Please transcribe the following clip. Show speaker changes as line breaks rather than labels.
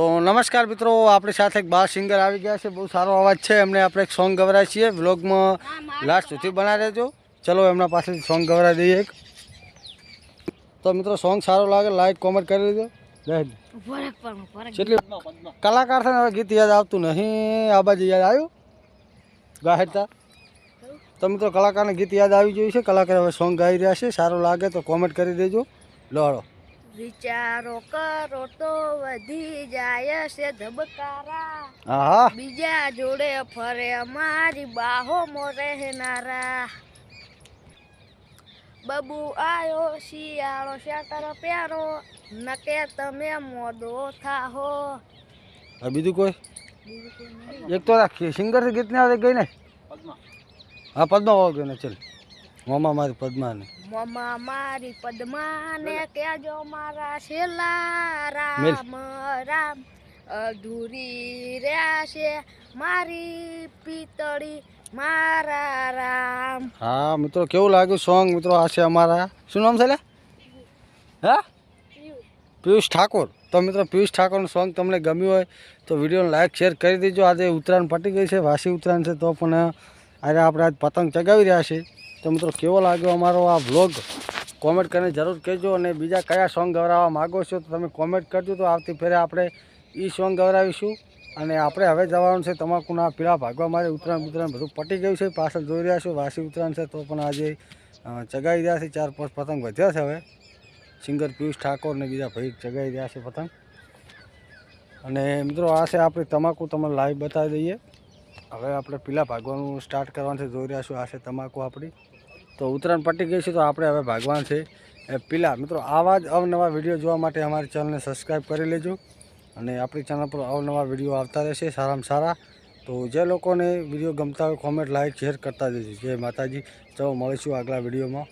તો નમસ્કાર મિત્રો આપણી સાથે એક બાર સિંગર આવી ગયા છે. બહુ સારો અવાજ છે. એમને આપણે એક સોંગ ગવરાય છીએ. વ્લોગમાં લાસ્ટ સુધી બનાવી દેજો. ચલો એમના પાસેથી સોંગ ગવરાઈ દઈએ એક. તો મિત્રો સોંગ સારો લાગે લાઈક કોમેન્ટ કરી દેજો. કેટલી કલાકાર છે હવે ગીત યાદ આવતું નહીં. આ બાજુ યાદ આવ્યું? ગાહેતા તો. મિત્રો કલાકારને ગીત યાદ આવી ગયું છે. કલાકાર હવે સોંગ ગાઈ રહ્યા છે. સારું લાગે તો કોમેન્ટ કરી દેજો. લોડો
વિચારો કરો તો વધી જાય છે ધબકારા. બીજા જોડે ફરે અમારી બાહોમો રહેનારા. બબુ આયો શિયાળો શેટર પ્યારો નકે તમે મોદો થાહો.
બીજું કોઈ?
બીજું કોઈ
એક તો રાખીએ સિંગર છે ગીત ને આવે ગઈ ને હા પદ્મા વાવ ગઈ ને ચલ. મોમા મારી પદ્માને.
મમા મારી પદ્માને કહેજો મારા છેલ્લા. રામ રામ. અધૂરી રહ્યા છે મારી પિતળી મારા રામ.
હા મિત્રો કેવું લાગ્યું સોંગ મિત્રો આ છે અમારા. શું નામ છે લે? હા? પિયુષ ઠાકોર. તો મિત્રો પિયુષ ઠાકોરનું સોંગ તમને ગમ્યું હોય તો વિડીયોને લાઈક શેર કરી દેજો. આજે ઉત્તરાયણ પટી ગઈ છે વાસી ઉત્તરાયણ છે તો પણ આજે આપણે આજ પતંગ ચગાવી રહ્યા છીએ. તો મિત્રો, કેવો લાગ્યો અમારો આ વ્લોગ કોમેન્ટ કરીને જરૂર કહેજો અને બીજા કયા સોંગ ગવરાવવા માગો છો તો તમે કોમેન્ટ કરજો. તો આવતી ફેરે આપણે એ સોંગ ગવરાવીશું. અને આપણે હવે જવાનું છે તમાકુના પીળા ભાગવા મારે ઉત્તરાયણ ઉત્તરાયણ બધું પટી ગયું છે. પાછળ જોઈ રહ્યા છો, વાસી ઉત્તરાયણ છે. તો પણ આજે ચગાવી રહ્યા છે. ચાર પાંચ પતંગ વધ્યા છે હવે. સિંગર પિયુષ ઠાકોર ને બીજા ભાઈ ચગાવી રહ્યા છે પતંગ. અને મિત્રો, આ છે આપણી તમાકુ. તમને લાઈવ બતાવી દઈએ. હવે આપણે પીલા ભાગવાનું સ્ટાર્ટ કરવાનું છે, જોઈ રહ્યા છું, આ છે તમાકુ આપણી. તો ઉત્તરાયણ પટી ગઈ છે, તો આપણે હવે ભાગવાનું છે. એ પીલા, મિત્રો, આવા જ અવનવા વીડિયો જોવા માટે અમારી ચેનલને સબસ્ક્રાઈબ કરી લેજો. અને આપણી ચેનલ પર અવનવા વીડિયો આવતા રહેશે, સારામાં સારા. તો જે લોકોને વીડિયો ગમતા હોય કોમેન્ટ લાઈક શેર કરતા જજો. જય માતાજી. ચલો, મળીશું આગલા વિડીયોમાં